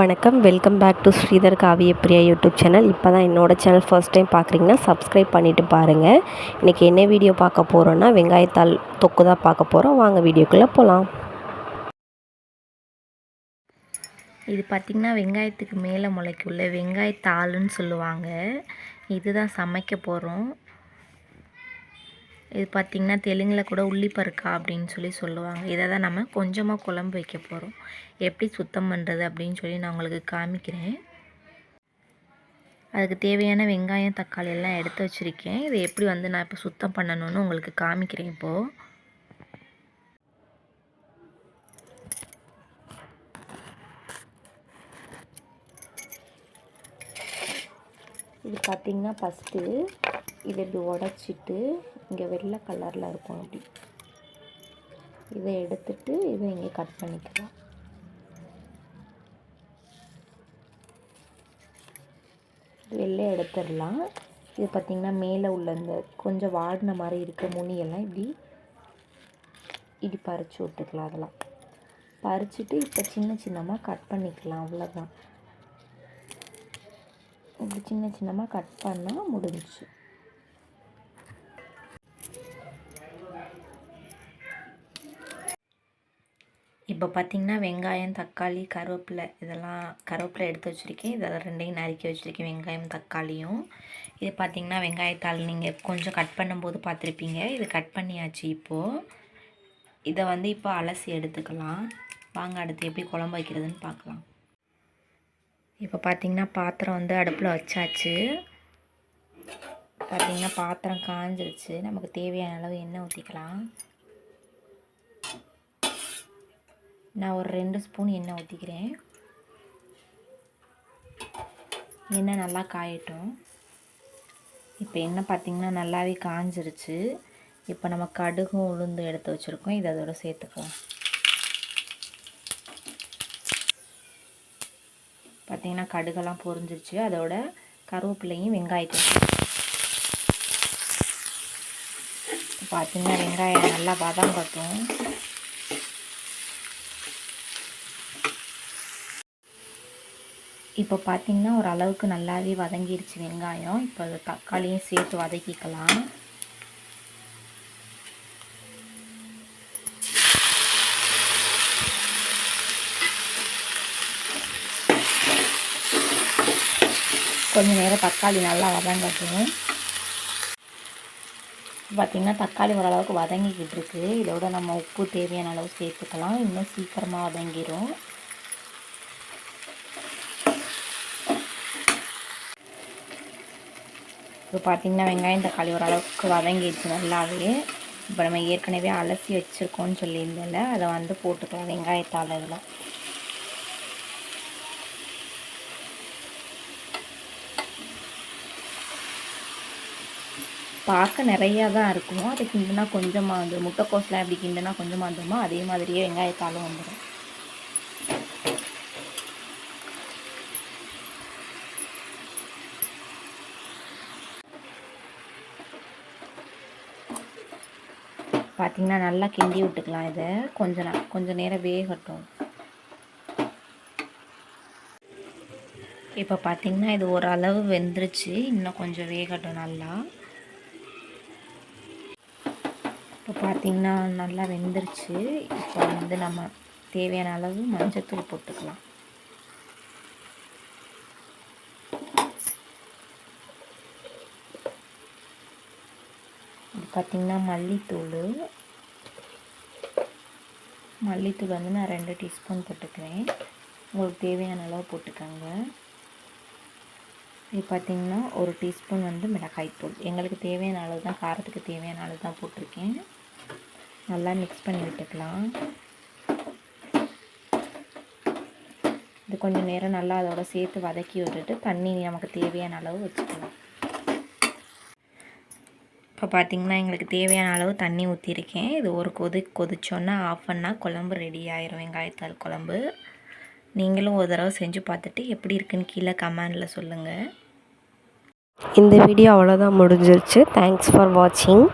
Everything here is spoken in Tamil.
வணக்கம். வெல்கம் பேக் டு ஸ்ரீதர் காவிய பிரியா யூடியூப் சேனல். இப்போ தான் என்னோடய சேனல் ஃபர்ஸ்ட் டைம் பார்க்குறீங்கன்னா சப்ஸ்கிரைப் பண்ணிவிட்டு பாருங்கள் இன்றைக்கி என்ன வீடியோ பார்க்க போகிறோன்னா வெங்காயத்தாள் தொக்கு தான் பார்க்க போகிறோம் வாங்க வீடியோக்குள்ளே போகலாம் இது பார்த்திங்கன்னா வெங்காயத்துக்கு மேலே முளைக்குள்ள வெங்காயத்தாளுன்னு சொல்லுவாங்க. இதுதான் சமைக்க போகிறோம் இது பார்த்திங்கன்னா தெலுங்கில் கூட உள்ளிப்பருக்கா அப்படின்னு சொல்லி சொல்லுவாங்க. இதை தான் நம்ம கொஞ்சமாக குழம்பு வைக்க போகிறோம் எப்படி சுத்தம் பண்ணுறது அப்படின்னு சொல்லி நான் உங்களுக்கு காமிக்கிறேன். அதுக்கு தேவையான வெங்காயம் தக்காளி எல்லாம் எடுத்து வச்சுருக்கேன். இதை எப்படி வந்து நான் இப்போ சுத்தம் பண்ணணும்னு உங்களுக்கு காமிக்கிறேன் இப்போது இது பார்த்திங்கன்னா ஃபஸ்ட்டு இதை இப்படி உடச்சிட்டு இங்கே வெள்ளை கலரில் இருக்கும் அப்படி. இதை எடுத்துட்டு இதை இங்கே கட் பண்ணிக்கலாம். வெள்ளை எடுத்துடலாம். இது பார்த்திங்கன்னா மேலே உள்ள இந்த கொஞ்சம் வாடின மாதிரி இருக்க முனியெல்லாம் இப்படி இப்படி பறித்து விட்டுக்கலாம் அதெல்லாம். பறிச்சுட்டு இப்போ சின்ன சின்னமாக கட் பண்ணிக்கலாம் அவ்வளோதான் இப்படி சின்ன சின்னமாக கட் பண்ணால் முடிஞ்சிச்சு. இப்போ பார்த்திங்கன்னா வெங்காயம் தக்காளி கருவேப்பிலை இதெல்லாம் கருவேப்பிலை எடுத்து வச்சுருக்கேன். இதெல்லாம் ரெண்டையும் நறுக்கி வச்சுருக்கேன் வெங்காயம் தக்காளியும். இது பார்த்திங்கன்னா வெங்காயத்தாள் நீங்கள் கொஞ்சம் கட் பண்ணும்போது பார்த்துருப்பீங்க. இது கட் பண்ணியாச்சு இப்போது இதை வந்து இப்போ அலசி எடுத்துக்கலாம். வாங்க அடுத்து எப்படி குழம்பு வைக்கிறதுன்னு பார்க்கலாம். இப்போ பார்த்திங்கன்னா பாத்திரம் வந்து அடுப்பில் வச்சாச்சு. பார்த்திங்கன்னா பாத்திரம் காஞ்சிருச்சு. நமக்கு தேவையான அளவு எண்ணெய் ஊற்றிக்கலாம் நான் ஒரு ரெண்டு ஸ்பூன் எண்ணெய் ஊற்றிக்கிறேன் எண்ணெய் நல்லா காயட்டும். இப்போ எண்ணெய் பார்த்திங்கன்னா நல்லாவே காஞ்சிருச்சு. இப்போ நம்ம கடுகும் உளுந்து எடுத்து வச்சுருக்கோம். இதை அதோட சேர்த்துக்கலாம். பார்த்திங்கன்னா கடுகெல்லாம் பொரிஞ்சிருச்சு. அதோட கருவேப்பிலையும் வெங்காயத்தையும் பார்த்திங்கன்னா வெங்காயம் நல்லா வதங்கட்டும். இப்போ பார்த்திங்கன்னா ஒரு அளவுக்கு நல்லாவே வதங்கிருச்சு வெங்காயம். இப்போ அது தக்காளியும் சேர்த்து வதக்கிக்கலாம். கொஞ்சம் நேரம் தக்காளி நல்லா வதங்கட்டும். பார்த்திங்கன்னா தக்காளி ஓரளவுக்கு வதங்கிக்கிட்டு இருக்குது இதோட நம்ம உப்பு தேவையான அளவு சேர்த்துக்கலாம். இன்னும் சீக்கிரமாக வதங்கிடும் இப்போ பார்த்திங்கன்னா வெங்காயம் தக்காளி ஓரளவுக்கு வதங்கிடுச்சு நல்லாவே. இப்போ நம்ம ஏற்கனவே அலசி வச்சுருக்கோம்னு சொல்லியிருந்தேன்ல அதை வந்து போட்டுக்கலாம் வெங்காயத்தால் இதில் பார்க்க நிறையா தான் இருக்கும். அது கிண்டுனா கொஞ்சமாக வந்துடும் முட்டைக்கோஸ்லாம் எப்படி கிண்டுனா கொஞ்சமாக வந்துடுமோ அதே மாதிரியே வெங்காயத்தாலும் வந்துடும் பார்த்திங்கன்னா நல்லா கிண்டி விட்டுக்கலாம் இதை. கொஞ்சம் ந கொஞ்சம் நேரம் வேகட்டும். இப்போ பார்த்திங்கன்னா இது ஓரளவு வெந்துருச்சு. இன்னும் கொஞ்சம் வேகட்டும் நல்லா. இப்போ பார்த்திங்கன்னா நல்லா வெந்துருச்சு. இப்போ வந்து நம்ம தேவையான அளவு மஞ்சத்தூள் போட்டுக்கலாம். பார்த்திங்கன்னா மல்லித்தூள். மல்லித்தூள் வந்து நான் ரெண்டு டீஸ்பூன் போட்டுக்கிறேன். உங்களுக்கு தேவையான அளவு போட்டுக்கோங்க. இது பார்த்திங்கன்னா ஒரு டீஸ்பூன் வந்து மிளகாய்த்தூள் எங்களுக்கு தேவையான அளவு தான் காரத்துக்கு தேவையான அளவு தான் போட்டிருக்கேன். நல்லா மிக்ஸ் பண்ணி விட்டுக்கலாம். இது கொஞ்சம் நேரம் நல்லா அதோட சேர்த்து வதக்கி விட்டுட்டு தண்ணி நமக்கு தேவையான அளவு வச்சுக்கலாம். இப்போ பார்த்திங்கன்னா எங்களுக்கு தேவையான அளவு தண்ணி ஊற்றிருக்கேன் இது ஒரு கொதி கொதிச்சோன்னா ஆஃப் பண்ணால் குழம்பு ரெடி ஆயிரும் வெங்காயத்தால் குழம்பு. நீங்களும் ஒரு தடவை செஞ்சு பார்த்துட்டு எப்படி இருக்குன்னு கீழே கமெண்டில் சொல்லுங்கள் இந்த வீடியோ அவ்வளோதான் முடிஞ்சிருச்சு. தேங்க்ஸ் ஃபார் வாட்சிங்